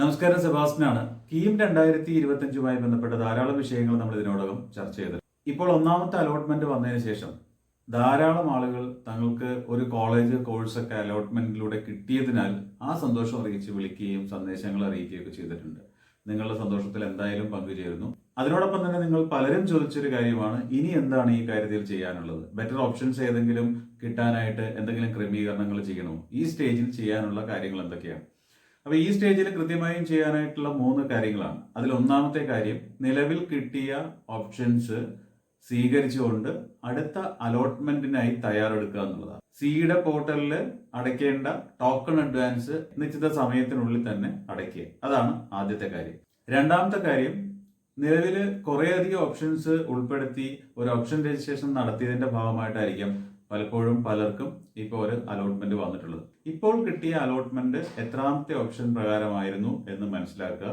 നമസ്കാരം സെബാസ്റ്റിനാണ് കീം രണ്ടായിരത്തി ഇരുപത്തഞ്ചുമായി ബന്ധപ്പെട്ട ധാരാളം വിഷയങ്ങൾ നമ്മൾ ഇതിനോടകം ചർച്ച ചെയ്തത് ഇപ്പോൾ ഒന്നാമത്തെ അലോട്ട്മെന്റ് വന്നതിന് ശേഷം ധാരാളം ആളുകൾ തങ്ങൾക്ക് ഒരു കോളേജ് കോഴ്സൊക്കെ അലോട്ട്മെന്റിലൂടെ കിട്ടിയതിനാൽ ആ സന്തോഷം അറിയിച്ച് വിളിക്കുകയും സന്ദേശങ്ങൾ അറിയിക്കുകയൊക്കെ ചെയ്തിട്ടുണ്ട്. നിങ്ങളുടെ സന്തോഷത്തിൽ എന്തായാലും പങ്കുചേരുന്നു. അതിനോടൊപ്പം തന്നെ നിങ്ങൾ പലരും ചോദിച്ചൊരു കാര്യമാണ് ഇനി എന്താണ് ഈ കാര്യത്തിൽ ചെയ്യാനുള്ളത്? ബെറ്റർ ഓപ്ഷൻസ് ഏതെങ്കിലും കിട്ടാനായിട്ട് എന്തെങ്കിലും ക്രമീകരണങ്ങൾ ചെയ്യണോ? ഈ സ്റ്റേജിൽ ചെയ്യാനുള്ള കാര്യങ്ങൾ എന്തൊക്കെയാണ്? അപ്പൊ ഈ സ്റ്റേജിൽ കൃത്യമായും ചെയ്യാനായിട്ടുള്ള മൂന്ന് കാര്യങ്ങളാണ്. അതിൽ ഒന്നാമത്തെ കാര്യം നിലവിൽ കിട്ടിയ ഓപ്ഷൻസ് സ്വീകരിച്ചുകൊണ്ട് അടുത്ത അലോട്ട്മെന്റിനായി തയ്യാറെടുക്കുക എന്നുള്ളതാണ്. സിയുടെ പോർട്ടലിൽ അടയ്ക്കേണ്ട ടോക്കൺ അഡ്വാൻസ് നിശ്ചിത സമയത്തിനുള്ളിൽ തന്നെ അടയ്ക്കുക. അതാണ് ആദ്യത്തെ കാര്യം. രണ്ടാമത്തെ കാര്യം നിലവിൽ കുറേയധികം ഓപ്ഷൻസ് ഉൾപ്പെടുത്തി ഒരു ഓപ്ഷൻ രജിസ്ട്രേഷൻ നടത്തിയതിന്റെ ഭാഗമായിട്ടായിരിക്കാം പലപ്പോഴും പലർക്കും ഇപ്പോൾ ഒരു അലോട്ട്മെന്റ് വന്നിട്ടുള്ളത്. ഇപ്പോൾ കിട്ടിയ അലോട്ട്മെന്റ് എത്രാമത്തെ ഓപ്ഷൻ പ്രകാരമായിരുന്നു എന്ന് മനസ്സിലാക്കുക.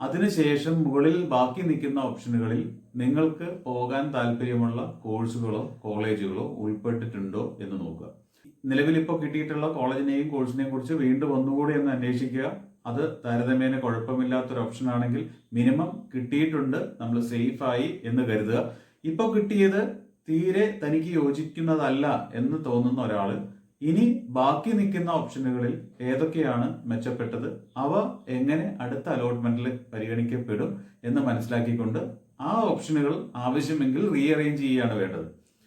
അതിനുശേഷം മുകളിൽ ബാക്കി നിൽക്കുന്ന ഓപ്ഷനുകളിൽ നിങ്ങൾക്ക് പോകാൻ താല്പര്യമുള്ള കോഴ്സുകളോ കോളേജുകളോ ഉൾപ്പെട്ടിട്ടുണ്ടോ എന്ന് നോക്കുക. നിലവിൽ ഇപ്പോൾ കിട്ടിയിട്ടുള്ള കോളേജിനെയും കോഴ്സിനെയും കുറിച്ച് വീണ്ടും ഒന്നുകൂടി ഒന്ന് അന്വേഷിക്കുക. അത് താരതമ്യേന കുഴപ്പമില്ലാത്തൊരു ഓപ്ഷൻ ആണെങ്കിൽ മിനിമം കിട്ടിയിട്ടുണ്ട് നമ്മൾ സേഫായി എന്ന് കരുതുക. ഇപ്പോൾ കിട്ടിയത് തീരെ തനിക്ക് യോജിക്കുന്നതല്ല എന്ന് തോന്നുന്ന ഒരാൾ ഇനി ബാക്കി നിൽക്കുന്ന ഓപ്ഷനുകളിൽ ഏതൊക്കെയാണ് മെച്ചപ്പെട്ടത്? അവ എങ്ങനെ അടുത്ത അലോട്ട്മെന്റിൽ പരിഗണിക്കപ്പെടും എന്ന് മനസ്സിലാക്കിക്കൊണ്ട് ആ ഓപ്ഷനുകൾ ആവശ്യമെങ്കിൽ റീഅറേഞ്ച് ചെയ്യുകയാണ് വേണ്ടത്.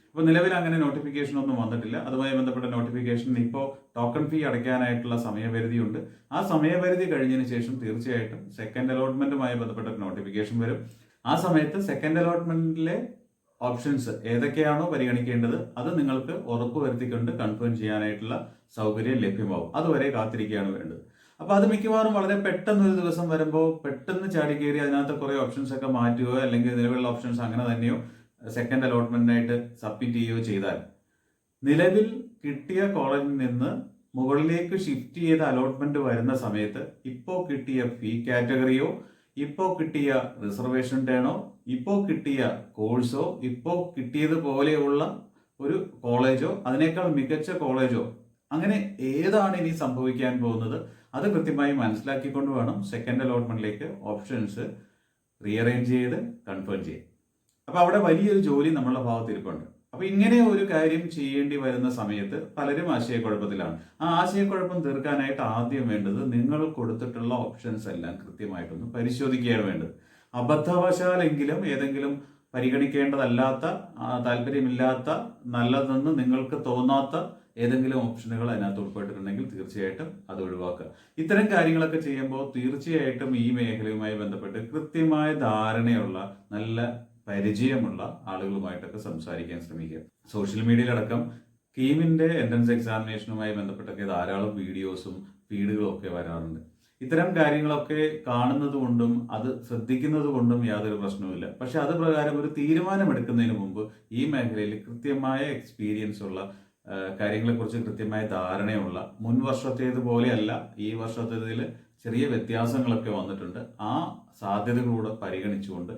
അപ്പൊ നിലവിൽ അങ്ങനെ നോട്ടിഫിക്കേഷൻ ഒന്നും വന്നിട്ടില്ല. അതുമായി ബന്ധപ്പെട്ട നോട്ടിഫിക്കേഷൻ ഇപ്പോൾ ടോക്കൺ ഫീ അടയ്ക്കാനായിട്ടുള്ള സമയപരിധിയുണ്ട്. ആ സമയപരിധി കഴിഞ്ഞതിന് ശേഷം തീർച്ചയായിട്ടും സെക്കൻഡ് അലോട്ട്മെന്റുമായി ബന്ധപ്പെട്ട നോട്ടിഫിക്കേഷൻ വരും. ആ സമയത്ത് സെക്കൻഡ് അലോട്ട്മെന്റിലെ ഓപ്ഷൻസ് ഏതൊക്കെയാണോ പരിഗണിക്കേണ്ടത് അത് നിങ്ങൾക്ക് ഉറപ്പ് വരുത്തിക്കൊണ്ട് കൺഫേം ചെയ്യാനായിട്ടുള്ള സൗകര്യം ലഭ്യമാവും. അതുവരെ കാത്തിരിക്കുകയാണ് വേണ്ടത്. അപ്പൊ അത് മിക്കവാറും വളരെ പെട്ടെന്ന് ഒരു ദിവസം വരുമ്പോൾ പെട്ടെന്ന് ചാടി കയറി അതിനകത്ത് കുറെ ഓപ്ഷൻസ് ഒക്കെ മാറ്റുകയോ അല്ലെങ്കിൽ നിലവിലുള്ള ഓപ്ഷൻസ് അങ്ങനെ തന്നെയോ സെക്കൻഡ് അലോട്ട്മെന്റിനായിട്ട് സബ്മിറ്റ് ചെയ്യുകയോ ചെയ്താൽ നിലവിൽ കിട്ടിയ കോളേജിൽ നിന്ന് മുകളിലേക്ക് ഷിഫ്റ്റ് ചെയ്ത അലോട്ട്മെന്റ് വരുന്ന സമയത്ത് ഇപ്പോൾ കിട്ടിയ ഫീ കാറ്റഗറിയോ ഇപ്പോൾ കിട്ടിയ റിസർവേഷൻ ടേണോ ഇപ്പോൾ കിട്ടിയ കോഴ്സോ ഇപ്പോൾ കിട്ടിയതുപോലെയുള്ള ഒരു കോളേജോ അതിനേക്കാൾ മികച്ച കോളേജോ അങ്ങനെ ഏതാണ് ഇനി സംഭവിക്കാൻ പോകുന്നത്? അത് കൃത്യമായി മനസ്സിലാക്കിക്കൊണ്ട് വേണം സെക്കൻഡ് അലോട്ട്മെന്റിലേക്ക് ഓപ്ഷൻസ് റീഅറേഞ്ച് ചെയ്ത് കൺഫേം ചെയ്യാൻ. അപ്പോൾ അവിടെ വലിയൊരു ജോലി നമ്മളുടെ ഭാഗത്ത് ഇരിപ്പുണ്ട് അപ്പൊ ഇങ്ങനെ ഒരു കാര്യം ചെയ്യേണ്ടി വരുന്ന സമയത്ത് പലരും ആശയക്കുഴപ്പത്തിലാണ്. ആ ആശയക്കുഴപ്പം തീർക്കാനായിട്ട് ആദ്യം വേണ്ടത് നിങ്ങൾ കൊടുത്തിട്ടുള്ള ഓപ്ഷൻസ് എല്ലാം കൃത്യമായിട്ടൊന്ന് പരിശോധിക്കുകയാണ് വേണ്ടത്. അബദ്ധവശാലെങ്കിലും ഏതെങ്കിലും പരിഗണിക്കേണ്ടതല്ലാത്ത താല്പര്യമില്ലാത്ത നല്ലതെന്ന് നിങ്ങൾക്ക് തോന്നാത്ത ഏതെങ്കിലും ഓപ്ഷനുകൾ അതിനകത്ത് ഉൾപ്പെട്ടിട്ടുണ്ടെങ്കിൽ തീർച്ചയായിട്ടും അത് ഒഴിവാക്കുക. ഇത്തരം കാര്യങ്ങളൊക്കെ ചെയ്യുമ്പോൾ തീർച്ചയായിട്ടും ഈ മേഖലയുമായി ബന്ധപ്പെട്ട് കൃത്യമായ ധാരണയുള്ള നല്ല പരിചയമുള്ള ആളുകളുമായിട്ടൊക്കെ സംസാരിക്കാൻ ശ്രമിക്കുക. സോഷ്യൽ മീഡിയയിലടക്കം കീമിന്റെ എൻട്രൻസ് എക്സാമിനേഷനുമായി ബന്ധപ്പെട്ടൊക്കെ ധാരാളം വീഡിയോസും ഫീഡുകളും ഒക്കെ വരാറുണ്ട്. ഇത്തരം കാര്യങ്ങളൊക്കെ കാണുന്നത് കൊണ്ടും അത് ശ്രദ്ധിക്കുന്നത് കൊണ്ടും യാതൊരു പ്രശ്നവുമില്ല. പക്ഷെ അത് പ്രകാരം ഒരു തീരുമാനമെടുക്കുന്നതിന് മുമ്പ് ഈ മേഖലയിൽ കൃത്യമായ എക്സ്പീരിയൻസ് ഉള്ള കാര്യങ്ങളെക്കുറിച്ച് കൃത്യമായ ധാരണയുള്ള മുൻ വർഷത്തേതുപോലെയല്ല ഈ വർഷത്തേതിൽ ചെറിയ വ്യത്യാസങ്ങളൊക്കെ വന്നിട്ടുണ്ട്. ആ സാധ്യതകളൂടെ പരിഗണിച്ചുകൊണ്ട്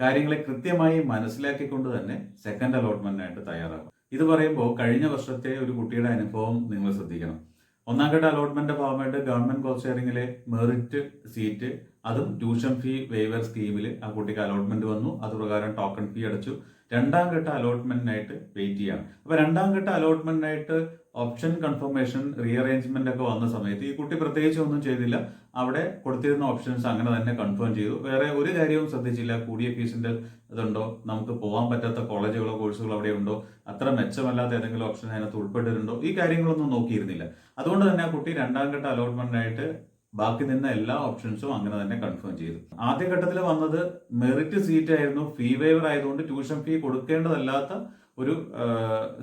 കാര്യങ്ങളെ കൃത്യമായി മനസ്സിലാക്കിക്കൊണ്ട് തന്നെ സെക്കൻഡ് അലോട്ട്മെന്റിനായിട്ട് തയ്യാറാകും ഇത് പറയുമ്പോൾ കഴിഞ്ഞ വർഷത്തെ ഒരു കുട്ടിയുടെ അനുഭവം നിങ്ങൾ ശ്രദ്ധിക്കണം. ഒന്നാം ഘട്ട അലോട്ട്മെന്റ് ഭാഗമായിട്ട് ഗവൺമെന്റ് കോസ്റ്റ് ഷെയറിംഗിലെ മെറിറ്റ് സീറ്റ് അതും ട്യൂഷൻ ഫീ വേവർ സ്കീമിൽ ആ കുട്ടിക്ക് അലോട്ട്മെന്റ് വന്നു. അതുപ്രകാരം ടോക്കൺ ഫീ അടച്ചു. രണ്ടാം ഘട്ട അലോട്ട്മെന്റിനായിട്ട് വെയിറ്റ് ചെയ്യാണ്. അപ്പൊ രണ്ടാം ഘട്ട അലോട്ട്മെന്റിനായിട്ട് ഓപ്ഷൻ കൺഫർമേഷൻ റീഅറേഞ്ച്മെന്റ് ഒക്കെ വന്ന സമയത്ത് ഈ കുട്ടി പ്രത്യേകിച്ച് ഒന്നും ചെയ്തില്ല. അവിടെ കൊടുത്തിരുന്ന ഓപ്ഷൻസ് അങ്ങനെ തന്നെ കൺഫേം ചെയ്തു. വേറെ ഒരു കാര്യവും ശ്രദ്ധിച്ചില്ല. കൂടിയ ഫീസിന്റെ ഇതുണ്ടോ? നമുക്ക് പോകാൻ പറ്റാത്ത കോളേജുകളോ കോഴ്സുകളോ അവിടെ ഉണ്ടോ? അത്ര മെച്ചമല്ലാത്ത ഏതെങ്കിലും ഓപ്ഷൻ അതിനകത്ത് ഉൾപ്പെട്ടിട്ടുണ്ടോ? ഈ കാര്യങ്ങളൊന്നും നോക്കിയിരുന്നില്ല. അതുകൊണ്ട് തന്നെ ആ കുട്ടി രണ്ടാം ഘട്ട അലോട്ട്മെന്റിനായിട്ട് ബാക്കി നിന്ന എല്ലാ ഓപ്ഷൻസും അങ്ങനെ തന്നെ കൺഫേം ചെയ്തു. ആദ്യഘട്ടത്തിൽ വന്നത് മെറിറ്റ് സീറ്റ് ആയിരുന്നു. ഫീ വേവർ ആയതുകൊണ്ട് ട്യൂഷൻ ഫീ കൊടുക്കേണ്ടതല്ലാത്ത ഒരു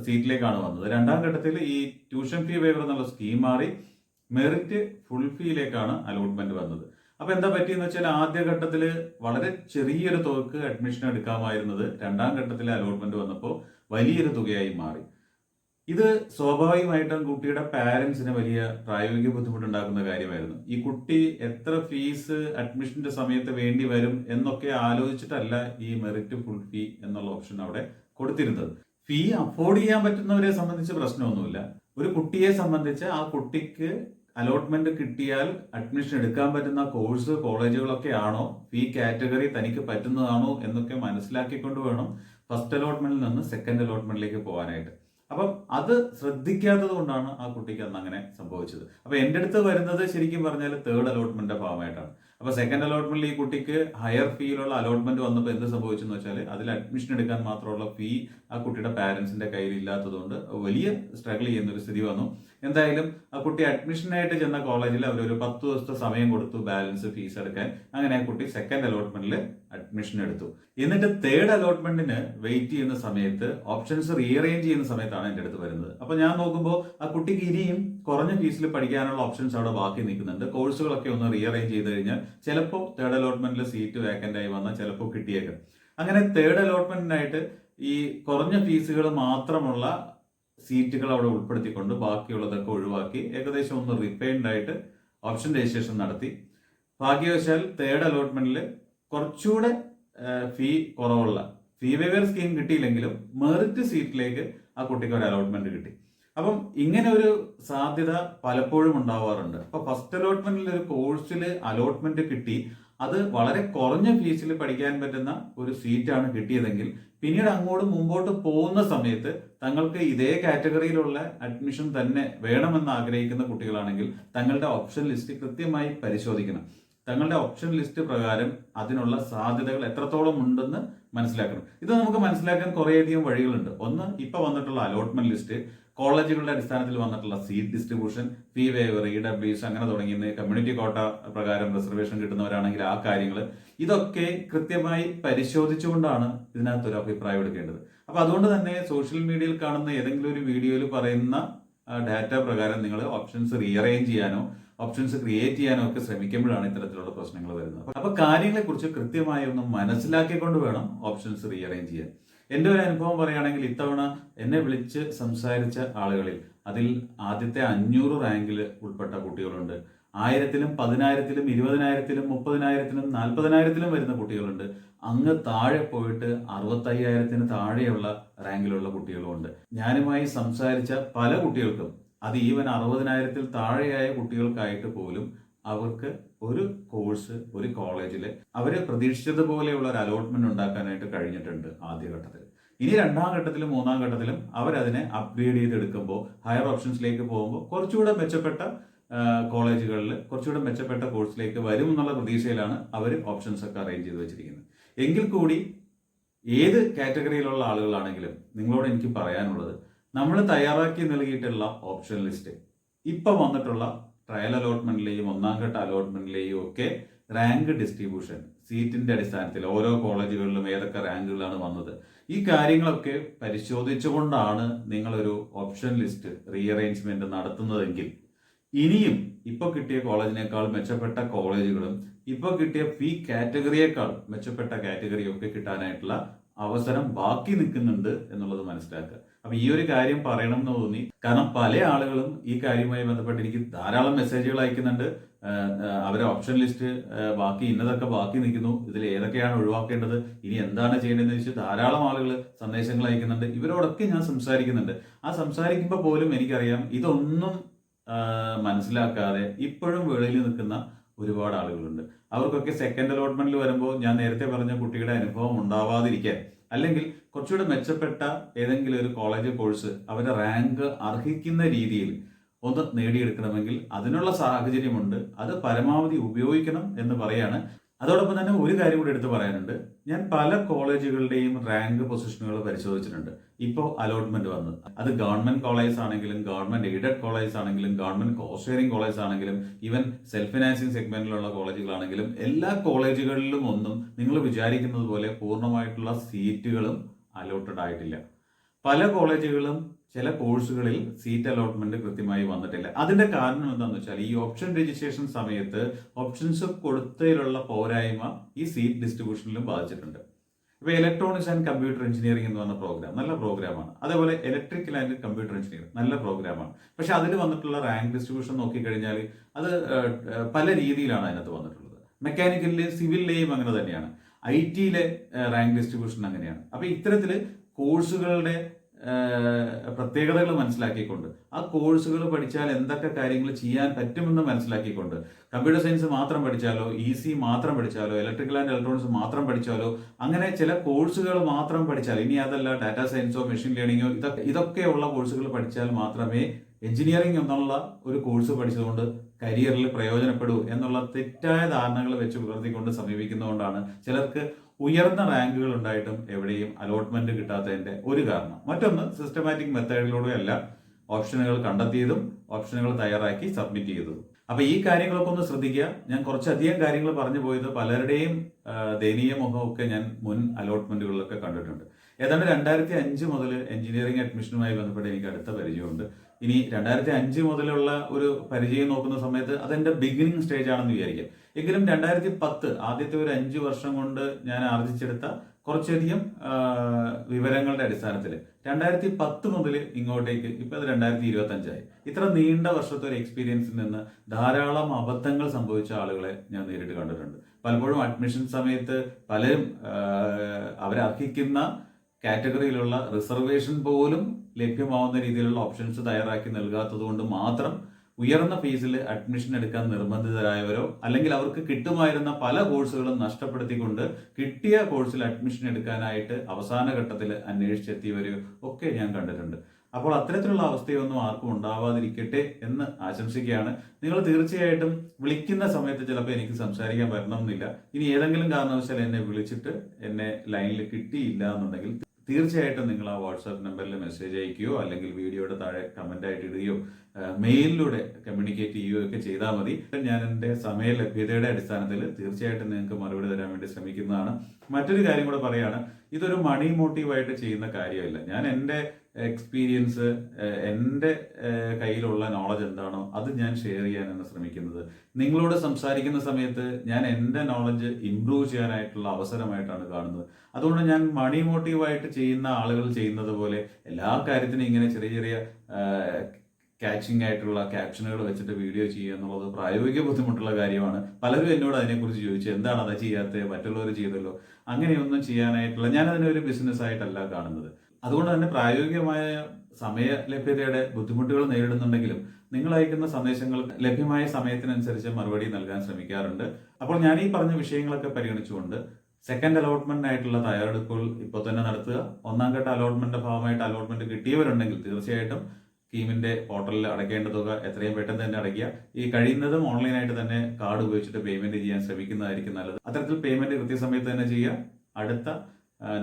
സീറ്റിലേക്കാണ് വന്നത്. രണ്ടാം ഘട്ടത്തിൽ ഈ ട്യൂഷൻ ഫീ വേവർ എന്നുള്ള സ്കീം മാറി മെറിറ്റ് ഫുൾ ഫീയിലേക്കാണ് അലോട്ട്മെന്റ് വന്നത്. അപ്പൊ എന്താ പറ്റിയെന്ന് വെച്ചാൽ ആദ്യ ഘട്ടത്തിൽ വളരെ ചെറിയൊരു തുകക്ക് അഡ്മിഷൻ എടുക്കാമായിരുന്നത് രണ്ടാം ഘട്ടത്തിൽ അലോട്ട്മെന്റ് വന്നപ്പോൾ വലിയൊരു തുകയായി മാറി. ഇത് സ്വാഭാവികമായിട്ടും കുട്ടിയുടെ പാരന്റ്സിന് വലിയ പ്രായോഗിക ബുദ്ധിമുട്ടുണ്ടാക്കുന്ന കാര്യമായിരുന്നു. ഈ കുട്ടി എത്ര ഫീസ് അഡ്മിഷന്റെ സമയത്ത് വേണ്ടി വരും എന്നൊക്കെ ആലോചിച്ചിട്ടല്ല ഈ മെറിറ്റ് ഫുൾ ഫീ എന്നുള്ള ഓപ്ഷൻ അവിടെ കൊടുത്തിരുന്നത്. ഫീ അഫോർഡ് ചെയ്യാൻ പറ്റുന്നവരെ സംബന്ധിച്ച് പ്രശ്നമൊന്നുമില്ല. ഒരു കുട്ടിയെ സംബന്ധിച്ച് ആ കുട്ടിക്ക് അലോട്ട്മെന്റ് കിട്ടിയാൽ അഡ്മിഷൻ എടുക്കാൻ പറ്റുന്ന കോഴ്സ് കോളേജുകളൊക്കെ ആണോ? ഫീ കാറ്റഗറി തനിക്ക് പറ്റുന്നതാണോ എന്നൊക്കെ മനസ്സിലാക്കിക്കൊണ്ട് വേണം ഫസ്റ്റ് അലോട്ട്മെന്റിൽ നിന്ന് സെക്കൻഡ് അലോട്ട്മെന്റിലേക്ക് പോകാനായിട്ട്. അപ്പം അത് ശ്രദ്ധിക്കാത്തത് കൊണ്ടാണ് ആ കുട്ടിക്ക് അന്ന് അങ്ങനെ സംഭവിച്ചത്. അപ്പൊ എന്റെ അടുത്ത് വരുന്നത് ശരിക്കും പറഞ്ഞാൽ തേർഡ് അലോട്ട്മെന്റിന്റെ ഭാഗമായിട്ടാണ്. അപ്പൊ സെക്കൻഡ് അലോട്ട്മെന്റിൽ ഈ കുട്ടിക്ക് ഹയർ ഫീയിലുള്ള അലോട്ട്മെന്റ് വന്നപ്പോൾ എന്ത് സംഭവിച്ചെന്ന് വെച്ചാൽ അതിൽ അഡ്മിഷൻ എടുക്കാൻ മാത്രമുള്ള ഫീ ആ കുട്ടിയുടെ പാരന്റ്സിന്റെ കയ്യിൽ ഇല്ലാത്തതുകൊണ്ട് വലിയ സ്ട്രഗിൾ ചെയ്യുന്ന ഒരു സ്ഥിതി വന്നു. എന്തായാലും ആ കുട്ടി അഡ്മിഷനായിട്ട് ചെന്ന കോളേജിൽ അവരൊരു പത്ത് ദിവസത്തെ സമയം കൊടുത്തു ബാലൻസ് ഫീസ് എടുക്കാൻ അങ്ങനെ ആ കുട്ടി സെക്കൻഡ് അലോട്ട്മെന്റിൽ അഡ്മിഷൻ എടുത്തു. എന്നിട്ട് തേർഡ് അലോട്ട്മെന്റിന് വെയിറ്റ് ചെയ്യുന്ന സമയത്ത് ഓപ്ഷൻസ് റീഅറേഞ്ച് ചെയ്യുന്ന സമയത്താണ് എന്റെ അടുത്ത് വരുന്നത്. അപ്പോൾ ഞാൻ നോക്കുമ്പോൾ ആ കുട്ടിക്ക് ഇനിയും കുറഞ്ഞ ഫീസിൽ പഠിക്കാനുള്ള ഓപ്ഷൻസ് അവിടെ ബാക്കി നിൽക്കുന്നുണ്ട്. കോഴ്സുകളൊക്കെ ഒന്ന് റീഅറേഞ്ച് ചെയ്ത് കഴിഞ്ഞാൽ ചിലപ്പോൾ തേർഡ് അലോട്ട്മെന്റിൽ സീറ്റ് വേക്കന്റ് ആയി വന്നാൽ ചിലപ്പോൾ കിട്ടിയേക്കും. അങ്ങനെ തേർഡ് അലോട്ട്മെന്റിനായിട്ട് ഈ കുറഞ്ഞ ഫീസുകൾ മാത്രമുള്ള സീറ്റുകൾ അവിടെ ഉൾപ്പെടുത്തിക്കൊണ്ട് ബാക്കിയുള്ളതൊക്കെ ഒഴിവാക്കി ഏകദേശം ഒന്ന് റിഫൈൻഡ് ആയിട്ട് ഓപ്ഷൻ രജിസ്ട്രേഷൻ നടത്തി. ഭാഗ്യവശാൽ തേർഡ് അലോട്ട്മെന്റിൽ കുറച്ചുകൂടെ ഫീ കുറവുള്ള ഫീ വേവർ സ്കീം കിട്ടിയില്ലെങ്കിലും മെറിറ്റ് സീറ്റിലേക്ക് ആ കുട്ടിക്ക് ഒരു അലോട്ട്മെന്റ് കിട്ടി. അപ്പം ഇങ്ങനെ ഒരു സാധ്യത പലപ്പോഴും ഉണ്ടാവാറുണ്ട്. അപ്പൊ ഫസ്റ്റ് അലോട്ട്മെന്റിൽ ഒരു കോഴ്സിൽ അലോട്ട്മെന്റ് കിട്ടി. അത് വളരെ കുറഞ്ഞ ഫീസിൽ പഠിക്കാൻ പറ്റുന്ന ഒരു സീറ്റാണ് കിട്ടിയതെങ്കിൽ പിന്നീട് അങ്ങോട്ട് മുമ്പോട്ട് പോകുന്ന സമയത്ത് തങ്ങൾക്ക് ഇതേ കാറ്റഗറിയിലുള്ള അഡ്മിഷൻ തന്നെ വേണമെന്ന് ആഗ്രഹിക്കുന്ന കുട്ടികളാണെങ്കിൽ തങ്ങളുടെ ഓപ്ഷൻ ലിസ്റ്റ് കൃത്യമായി പരിശോധിക്കണം. തങ്ങളുടെ ഓപ്ഷൻ ലിസ്റ്റ് പ്രകാരം അതിനുള്ള സാധ്യതകൾ എത്രത്തോളം ഉണ്ടെന്ന് മനസ്സിലാക്കണം. ഇത് നമുക്ക് മനസ്സിലാക്കാൻ കുറേയധികം വഴികളുണ്ട്. ഒന്ന് ഇപ്പൊ വന്നിട്ടുള്ള അലോട്ട്മെന്റ് ലിസ്റ്റ് കോളേജുകളുടെ അടിസ്ഥാനത്തിൽ വന്നിട്ടുള്ള seat distribution fee waiver E WS അങ്ങനെ തുടങ്ങി കമ്മ്യൂണിറ്റി കോട്ട പ്രകാരം റിസർവേഷൻ കിട്ടുന്നവരാണെങ്കിൽ ആ കാര്യങ്ങൾ ഇതൊക്കെ കൃത്യമായി പരിശോധിച്ചുകൊണ്ടാണ് ഇതിനകത്ത് ഒരു അഭിപ്രായം എടുക്കേണ്ടത്. അപ്പൊ അതുകൊണ്ട് തന്നെ സോഷ്യൽ മീഡിയയിൽ കാണുന്ന ഏതെങ്കിലും ഒരു വീഡിയോയിൽ പറയുന്ന ഡാറ്റ പ്രകാരം നിങ്ങൾ ഓപ്ഷൻസ് റീഅറേഞ്ച് ചെയ്യാനോ ഓപ്ഷൻസ് ക്രിയേറ്റ് ചെയ്യാനോ ഒക്കെ ശ്രമിക്കുമ്പോഴാണ് ഇത്തരത്തിലുള്ള പ്രശ്നങ്ങൾ വരുന്നത്. അപ്പൊ കാര്യങ്ങളെക്കുറിച്ച് കൃത്യമായി ഒന്ന് മനസ്സിലാക്കിക്കൊണ്ട് വേണം ഓപ്ഷൻസ് റീഅറേഞ്ച് ചെയ്യാൻ. എന്റെ ഒരു അനുഭവം പറയുകയാണെങ്കിൽ ഇത്തവണ എന്നെ വിളിച്ച് സംസാരിച്ച ആളുകളിൽ അതിൽ ആദ്യത്തെ അഞ്ഞൂറ് റാങ്കിൽ ഉൾപ്പെട്ട കുട്ടികളുണ്ട്. ആയിരത്തിലും പതിനായിരത്തിലും ഇരുപതിനായിരത്തിലും മുപ്പതിനായിരത്തിലും നാൽപ്പതിനായിരത്തിലും വരുന്ന കുട്ടികളുണ്ട്. അങ്ങ് താഴെ പോയിട്ട് അറുപത്തയ്യായിരത്തിന് താഴെയുള്ള റാങ്കിലുള്ള കുട്ടികളുമുണ്ട്. ഞാനുമായി സംസാരിച്ച പല കുട്ടികൾക്കും അത് ഈവൻ അറുപതിനായിരത്തിൽ താഴെയായ കുട്ടികൾക്കായിട്ട് പോലും അവർക്ക് ഒരു കോഴ്സ് ഒരു കോളേജിൽ അവർ പ്രതീക്ഷിച്ചതുപോലെയുള്ള ഒരു അലോട്ട്മെന്റ് ഉണ്ടാക്കാനായിട്ട് കഴിഞ്ഞിട്ടുണ്ട് ആദ്യഘട്ടത്തിൽ ഇനി രണ്ടാം ഘട്ടത്തിലും മൂന്നാം ഘട്ടത്തിലും അവരതിനെ അപ്ഗ്രേഡ് ചെയ്തെടുക്കുമ്പോൾ ഹയർ ഓപ്ഷൻസിലേക്ക് പോകുമ്പോൾ കുറച്ചുകൂടെ മെച്ചപ്പെട്ട കോളേജുകളിൽ കുറച്ചുകൂടെ മെച്ചപ്പെട്ട കോഴ്സിലേക്ക് വരും എന്നുള്ള പ്രതീക്ഷയിലാണ് അവർ ഓപ്ഷൻസ് ഒക്കെ അറേഞ്ച് ചെയ്ത് വെച്ചിരിക്കുന്നത്. എങ്കിൽ കൂടി ഏത് കാറ്റഗറിയിലുള്ള ആളുകളാണെങ്കിലും നിങ്ങളോട് എനിക്ക് പറയാനുള്ളത് നമ്മൾ തയ്യാറാക്കി നൽകിയിട്ടുള്ള ഓപ്ഷൻ ലിസ്റ്റ് ഇപ്പം വന്നിട്ടുള്ള ട്രയൽ അലോട്ട്മെന്റിലെയും ഒന്നാം ഘട്ട അലോട്ട്മെന്റിലെയും ഒക്കെ റാങ്ക് ഡിസ്ട്രിബ്യൂഷൻ സീറ്റിന്റെ അടിസ്ഥാനത്തിൽ ഓരോ കോളേജുകളിലും ഏതൊക്കെ റാങ്കുകളാണ് വന്നത്. ഈ കാര്യങ്ങളൊക്കെ പരിശോധിച്ചുകൊണ്ടാണ് നിങ്ങളൊരു ഓപ്ഷൻ ലിസ്റ്റ് റീഅറേഞ്ച്മെന്റ് നടത്തുന്നതെങ്കിൽ. ഇനിയും ഇപ്പൊ കിട്ടിയ കോളേജിനേക്കാൾ മെച്ചപ്പെട്ട കോളേജുകളും ഇപ്പൊ കിട്ടിയ ഫീ കാറ്റഗറിയേക്കാൾ മെച്ചപ്പെട്ട കാറ്റഗറിയൊക്കെ കിട്ടാനായിട്ടുള്ള അവസരം ബാക്കി നിൽക്കുന്നുണ്ട് എന്നുള്ളത് മനസ്സിലാക്കുക. അപ്പൊ ഈ ഒരു കാര്യം പറയണം എന്ന് തോന്നി. കാരണം പല ആളുകളും ഈ കാര്യവുമായി ബന്ധപ്പെട്ട് എനിക്ക് ധാരാളം മെസ്സേജുകൾ അയക്കുന്നുണ്ട്. അവരെ ഓപ്ഷൻ ലിസ്റ്റ് ബാക്കി ഇന്നതൊക്കെ ബാക്കി നിൽക്കുന്നു. ഇതിൽ ഏതൊക്കെയാണ് ഒഴിവാക്കേണ്ടത്? ഇനി എന്താണ് ചെയ്യേണ്ടതെന്ന് വെച്ചാൽ ധാരാളം ആളുകൾ സന്ദേശങ്ങൾ അയക്കുന്നുണ്ട്. ഇവരോടൊക്കെ ഞാൻ സംസാരിക്കുന്നുണ്ട്. ആ സംസാരിക്കുമ്പോൾ പോലും എനിക്കറിയാം ഇതൊന്നും മനസ്സിലാക്കാതെ ഇപ്പോഴും വെളിയിൽ നിൽക്കുന്ന ഒരുപാട് ആളുകളുണ്ട്. അവർക്കൊക്കെ സെക്കൻഡ് അലോട്ട്മെന്റിൽ വരുമ്പോൾ ഞാൻ നേരത്തെ പറഞ്ഞ കുട്ടിയുടെ അനുഭവം ഉണ്ടാവാതിരിക്കാൻ അല്ലെങ്കിൽ കുറച്ചുകൂടെ മെച്ചപ്പെട്ട ഏതെങ്കിലും ഒരു കോളേജ് കോഴ്സ് അവരുടെ റാങ്ക് അർഹിക്കുന്ന രീതിയിൽ ഒന്ന് നേടിയെടുക്കണമെങ്കിൽ അതിനുള്ള സാഹചര്യമുണ്ട്. അത് പരമാവധി ഉപയോഗിക്കണം എന്ന് പറയാണ് അതോടൊപ്പം തന്നെ ഒരു കാര്യം കൂടി എടുത്തു പറയാനുണ്ട്. ഞാൻ പല കോളേജുകളുടെയും റാങ്ക് പൊസിഷനുകൾ പരിശോധിച്ചിട്ടുണ്ട്. ഇപ്പോൾ അലോട്ട്മെന്റ് വന്ന്. അത് ഗവൺമെന്റ് കോളേജ് ആണെങ്കിലും ഗവൺമെന്റ് എയ്ഡഡ് കോളേജ് ആണെങ്കിലും ഗവൺമെന്റ് കോസ്റ്റ് കോളേജ് ആണെങ്കിലും ഈവൻ സെൽഫ് ഫിനാൻസിങ് സെഗ്മെന്റിലുള്ള കോളേജുകളാണെങ്കിലും എല്ലാ കോളേജുകളിലും ഒന്നും നിങ്ങൾ വിചാരിക്കുന്നത് പോലെ പൂർണമായിട്ടുള്ള സീറ്റുകളും അലോട്ടഡ് ആയിട്ടില്ല. പല കോളേജുകളും ചില കോഴ്സുകളിൽ സീറ്റ് അലോട്ട്മെന്റ് കൃത്യമായി വന്നിട്ടില്ല. അതിന്റെ കാരണം എന്താണെന്ന് വെച്ചാൽ ഈ ഓപ്ഷൻ രജിസ്ട്രേഷൻ സമയത്ത് ഓപ്ഷൻസ് കൊടുത്തതിലുള്ള പോരായ്മ ഈ സീറ്റ് ഡിസ്ട്രിബ്യൂഷനിലും ബാധിച്ചിട്ടുണ്ട്. ഇപ്പൊ ഇലക്ട്രോണിക്സ് ആൻഡ് കമ്പ്യൂട്ടർ എഞ്ചിനീയറിംഗ് എന്ന് പറഞ്ഞ പ്രോഗ്രാം നല്ല പ്രോഗ്രാമാണ് അതേപോലെ ഇലക്ട്രിക്കൽ ആൻഡ് കമ്പ്യൂട്ടർ എഞ്ചിനീയറിംഗ് നല്ല പ്രോഗ്രാമാണ് പക്ഷെ അതിൽ വന്നിട്ടുള്ള റാങ്ക് ഡിസ്ട്രിബ്യൂഷൻ നോക്കിക്കഴിഞ്ഞാൽ അത് പല രീതിയിലാണ് അതിനകത്ത് വന്നിട്ടുള്ളത്. മെക്കാനിക്കലിലെയും സിവിലിലെയും അങ്ങനെ തന്നെയാണ്. ഐ ടിയിലെ റാങ്ക് ഡിസ്ട്രിബ്യൂഷൻ അങ്ങനെയാണ്. അപ്പോൾ ഇത്തരത്തിൽ കോഴ്സുകളുടെ പ്രത്യേകതകൾ മനസ്സിലാക്കിക്കൊണ്ട്. ആ കോഴ്സുകൾ പഠിച്ചാൽ എന്തൊക്കെ കാര്യങ്ങൾ ചെയ്യാൻ പറ്റുമെന്ന് മനസ്സിലാക്കിക്കൊണ്ട്. കമ്പ്യൂട്ടർ സയൻസ് മാത്രം പഠിച്ചാലോ ഇ സി മാത്രം പഠിച്ചാലോ ഇലക്ട്രിക്കൽ ആൻഡ് ഇലക്ട്രോണിക്സ് മാത്രം പഠിച്ചാലോ അങ്ങനെ ചില കോഴ്സുകൾ മാത്രം പഠിച്ചാൽ ഇനി അതല്ല ഡാറ്റാ സയൻസോ മെഷീൻ ലേണിങ്ങോ ഇതൊക്കെ ഇതൊക്കെയുള്ള കോഴ്സുകൾ പഠിച്ചാൽ മാത്രമേ എഞ്ചിനീയറിംഗ് എന്നുള്ള ഒരു കോഴ്സ് പഠിച്ചതുകൊണ്ട് കരിയറിൽ പ്രയോജനപ്പെടൂ എന്നുള്ള തെറ്റായ ധാരണകൾ വെച്ച് പുലർത്തിക്കൊണ്ട് സമീപിക്കുന്നതുകൊണ്ടാണ് ചിലർക്ക് ഉയർന്ന റാങ്കുകൾ ഉണ്ടായിട്ടും എവിടെയും അലോട്ട്മെന്റ് കിട്ടാത്തതിന്റെ ഒരു കാരണം. മറ്റൊന്ന് സിസ്റ്റമാറ്റിക് മെത്തേഡിലൂടെയല്ല ഓപ്ഷനുകൾ കണ്ടെത്തിയതും ഓപ്ഷനുകൾ തയ്യാറാക്കി സബ്മിറ്റ് ചെയ്തതും. അപ്പൊ ഈ കാര്യങ്ങളൊക്കെ ഒന്ന് ശ്രദ്ധിക്കുക. ഞാൻ കുറച്ചധികം കാര്യങ്ങൾ പറഞ്ഞു പോയത് പലരുടെയും ദയനീയ മുഖമൊക്കെ ഞാൻ മുൻ അലോട്ട്മെന്റുകളിലൊക്കെ കണ്ടിട്ടുണ്ട്. ഏതാണ്ട് രണ്ടായിരത്തി അഞ്ച് മുതൽ എഞ്ചിനീയറിംഗ് അഡ്മിഷനുമായി ബന്ധപ്പെട്ട് എനിക്ക് അടുത്ത പരിചയമുണ്ട്. ഇനി രണ്ടായിരത്തി അഞ്ച് മുതലുള്ള ഒരു പരിചയം നോക്കുന്ന സമയത്ത് അതെന്റെ ബിഗിനിങ് സ്റ്റേജ് ആണെന്ന് വിചാരിക്കാം. എങ്കിലും രണ്ടായിരത്തി പത്ത് ആദ്യത്തെ ഒരു അഞ്ച് വർഷം കൊണ്ട് ഞാൻ ആർജിച്ചെടുത്ത കുറച്ചധികം വിവരങ്ങളുടെ അടിസ്ഥാനത്തിൽ രണ്ടായിരത്തി പത്ത് മുതൽ ഇങ്ങോട്ടേക്ക് ഇപ്പൊ അത് രണ്ടായിരത്തി ഇരുപത്തി അഞ്ചായി ഇത്ര നീണ്ട വർഷത്തെ ഒരു എക്സ്പീരിയൻസിൽ നിന്ന് ധാരാളം അബദ്ധങ്ങൾ സംഭവിച്ച ആളുകളെ ഞാൻ നേരിട്ട് കണ്ടിട്ടുണ്ട്. പലപ്പോഴും അഡ്മിഷൻ സമയത്ത് പലരും അവരർഹിക്കുന്ന കാറ്റഗറിയിലുള്ള റിസർവേഷൻ പോലും ലഭ്യമാവുന്ന രീതിയിലുള്ള ഓപ്ഷൻസ് തയ്യാറാക്കി നൽകാത്തതുകൊണ്ട് മാത്രം ഉയർന്ന ഫീസിൽ അഡ്മിഷൻ എടുക്കാൻ നിർബന്ധിതരായവരോ അല്ലെങ്കിൽ അവർക്ക് കിട്ടുമായിരുന്ന പല കോഴ്സുകളും നഷ്ടപ്പെടുത്തിക്കൊണ്ട് കിട്ടിയ കോഴ്സിൽ അഡ്മിഷൻ എടുക്കാനായിട്ട് അവസാന ഘട്ടത്തിൽ അന്വേഷിച്ചെത്തിയവരെയോ ഒക്കെ ഞാൻ കണ്ടിട്ടുണ്ട്. അപ്പോൾ അത്തരത്തിലുള്ള അവസ്ഥയൊന്നും ആർക്കും ഉണ്ടാവാതിരിക്കട്ടെ എന്ന് ആശംസിക്കുകയാണ്. നിങ്ങൾ തീർച്ചയായിട്ടും വിളിക്കുന്ന സമയത്ത് ചിലപ്പോൾ എനിക്ക് സംസാരിക്കാൻ പറ്റണമെന്നില്ല ഇനി ഏതെങ്കിലും കാരണവശാൽ എന്നെ വിളിച്ചിട്ട് എന്നെ ലൈനിൽ കിട്ടിയില്ല എന്നുണ്ടെങ്കിൽ തീർച്ചയായിട്ടും നിങ്ങൾ ആ വാട്സാപ്പ് നമ്പറിൽ മെസ്സേജ് അയക്കുകയോ അല്ലെങ്കിൽ വീഡിയോയുടെ താഴെ കമന്റ് ആയിട്ട് ഇടുകയോ മെയിലിലൂടെ കമ്മ്യൂണിക്കേറ്റ് ചെയ്യുകയോ ഒക്കെ ചെയ്താൽ മതി. ഞാൻ എന്റെ സമയ ലഭ്യതയുടെ അടിസ്ഥാനത്തിൽ തീർച്ചയായിട്ടും നിങ്ങൾക്ക് മറുപടി തരാൻ വേണ്ടി ശ്രമിക്കുന്നതാണ്. മറ്റൊരു കാര്യം കൂടെ പറയുകയാണ് ഇതൊരു മണി മോട്ടീവായിട്ട് ചെയ്യുന്ന കാര്യമല്ല. ഞാൻ എന്റെ എക്സ്പീരിയൻസ് എന്റെ കയ്യിലുള്ള നോളജ് എന്താണോ അത് ഞാൻ ഷെയർ ചെയ്യാനാണ് ശ്രമിക്കുന്നത്. നിങ്ങളോട് സംസാരിക്കുന്ന സമയത്ത് ഞാൻ എന്റെ നോളജ് ഇംപ്രൂവ് ചെയ്യാനായിട്ടുള്ള അവസരമായിട്ടാണ് കാണുന്നത്. അതുകൊണ്ട് ഞാൻ മണി മോട്ടീവായിട്ട് ചെയ്യുന്ന ആളുകൾ ചെയ്യുന്നത് പോലെ എല്ലാ കാര്യത്തിനും ഇങ്ങനെ ചെറിയ ചെറിയ ക്യാച്ചിങ് ആയിട്ടുള്ള ക്യാപ്ഷനുകൾ വെച്ചിട്ട് വീഡിയോ ചെയ്യുക എന്നുള്ളത് പ്രായോഗിക ബുദ്ധിമുട്ടുള്ള കാര്യമാണ്. പലരും എന്നോട് അതിനെക്കുറിച്ച് ചോദിച്ചു എന്താണ് അത് ചെയ്യാത്തത്? മറ്റുള്ളവർ ചെയ്തല്ലോ? അങ്ങനെയൊന്നും ചെയ്യാനായിട്ടുള്ള ഞാൻ അതിനെ ഒരു ബിസിനസ് ആയിട്ടല്ല കാണുന്നത്. അതുകൊണ്ട് തന്നെ പ്രായോഗികമായ സമയ ലഭ്യതയുടെ ബുദ്ധിമുട്ടുകൾ നേരിടുന്നുണ്ടെങ്കിലും നിങ്ങൾ അയക്കുന്ന സന്ദേശങ്ങൾ ലഭ്യമായ സമയത്തിനനുസരിച്ച് മറുപടി നൽകാൻ ശ്രമിക്കാറുണ്ട്. അപ്പോൾ ഞാൻ ഈ പറഞ്ഞ വിഷയങ്ങളൊക്കെ പരിഗണിച്ചുകൊണ്ട് സെക്കൻഡ് അലോട്ട്മെന്റ് ആയിട്ടുള്ള തയ്യാറെടുപ്പുകൾ ഇപ്പോൾ തന്നെ നടത്തുക. ഒന്നാം ഘട്ട അലോട്ട്മെന്റിന്റെ ഭാഗമായിട്ട് അലോട്ട്മെന്റ് കിട്ടിയവരുണ്ടെങ്കിൽ തീർച്ചയായിട്ടും സ്കീമിന്റെ പോർട്ടലിൽ അടയ്ക്കേണ്ട തുക എത്രയും പെട്ടെന്ന് തന്നെ അടയ്ക്കുക. ഈ കഴിയുന്നതും ഓൺലൈനായിട്ട് തന്നെ കാർഡ് ഉപയോഗിച്ചിട്ട് പേയ്മെന്റ് ചെയ്യാൻ ശ്രമിക്കുന്നതായിരിക്കും നല്ലത്. അത്തരത്തിൽ പേയ്മെന്റ് കൃത്യസമയത്ത് തന്നെ ചെയ്യുക. അടുത്ത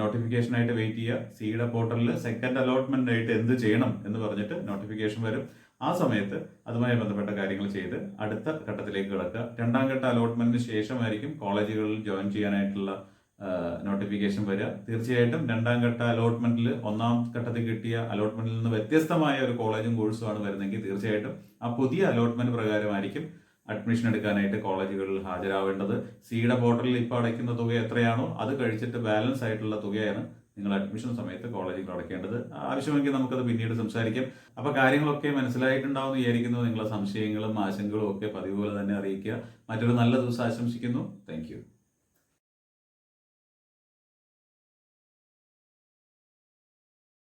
നോട്ടിഫിക്കേഷനായിട്ട് വെയിറ്റ് ചെയ്യുക. സിയുടെ പോർട്ടലിൽ സെക്കൻഡ് അലോട്ട്മെന്റ് ആയിട്ട് എന്ത് ചെയ്യണം എന്ന് പറഞ്ഞിട്ട് നോട്ടിഫിക്കേഷൻ വരും. ആ സമയത്ത് അതുമായി ബന്ധപ്പെട്ട കാര്യങ്ങൾ ചെയ്ത് അടുത്ത ഘട്ടത്തിലേക്ക് കിടക്കുക. രണ്ടാം ഘട്ട അലോട്ട്മെന്റിന് ശേഷമായിരിക്കും കോളേജുകളിൽ ജോയിൻ ചെയ്യാനായിട്ടുള്ള നോട്ടിഫിക്കേഷൻ വരിക. തീർച്ചയായിട്ടും രണ്ടാം ഘട്ട അലോട്ട്മെന്റിൽ ഒന്നാം ഘട്ടത്തിൽ കിട്ടിയ അലോട്ട്മെന്റിൽ നിന്ന് വ്യത്യസ്തമായ ഒരു കോളേജും കോഴ്സും ആണ് വരുന്നതെങ്കിൽ തീർച്ചയായിട്ടും ആ പുതിയ അലോട്ട്മെന്റ് പ്രകാരമായിരിക്കും അഡ്മിഷൻ എടുക്കാനായിട്ട് കോളേജുകളിൽ ഹാജരാവേണ്ടത്. സിയുടെ പോർട്ടലിൽ ഇപ്പോൾ അടയ്ക്കുന്ന തുക എത്രയാണോ അത് കഴിച്ചിട്ട് ബാലൻസ് ആയിട്ടുള്ള തുകയാണ് നിങ്ങൾ അഡ്മിഷൻ സമയത്ത് കോളേജിൽ അടയ്ക്കേണ്ടത്. ആവശ്യമെങ്കിൽ നമുക്കത് പിന്നീട് സംസാരിക്കാം. അപ്പോൾ കാര്യങ്ങളൊക്കെ മനസ്സിലായിട്ടുണ്ടാവും വിചാരിക്കുന്നു. നിങ്ങളെ സംശയങ്ങളും ആശങ്കകളും ഒക്കെ പതിവ് തന്നെ അറിയിക്കുക. മറ്റൊരു നല്ല ദിവസം ആശംസിക്കുന്നു. താങ്ക്